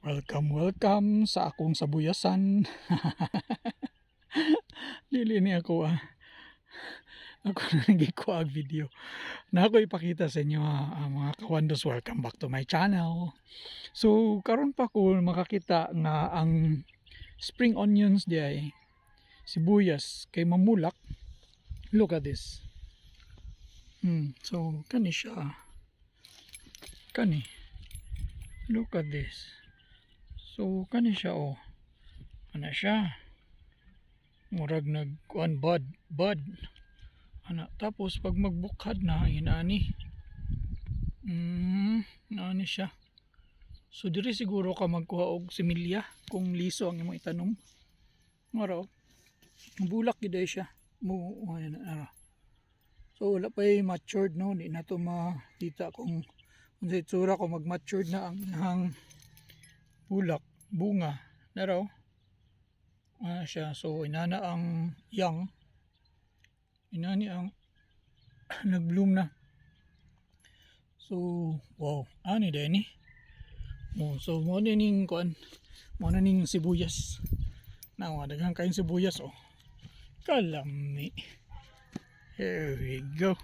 Welcome, welcome sa akong sabuyasan. Dili ni ako ah. Ako na nagiko ang video. Na ako ipakita sa inyo ah, ah, mga kawandos. Welcome back to my channel. So, karon pa ko makakita nga ang spring onions di ay sibuyas kay mamulak. Look at this. Hmm, so kani siya. Kani. Look at this. So kani siya oh. Ana siya. Murag nag kuan bud bud. Ana tapos pag magbukad na inani. Mm, naani siya. So diri siguro ka magkuha og similya kung liso ang imong itanom. Mara oh. Bulak gid ay siya. Mo ayan ara. So wala pa yung matured no, di na to makita kung kung sa itsura ko mag-matured na ang ihang bulak, bunga. Na raw. Ah, siya. So inana ang young. Inani ang nag-bloom na. So, wow. Ani din eh. Oh, so mo na ning kuan. Mo na ning sibuyas. Na, daghang kayong sibuyas oh. Kalami. Here we go.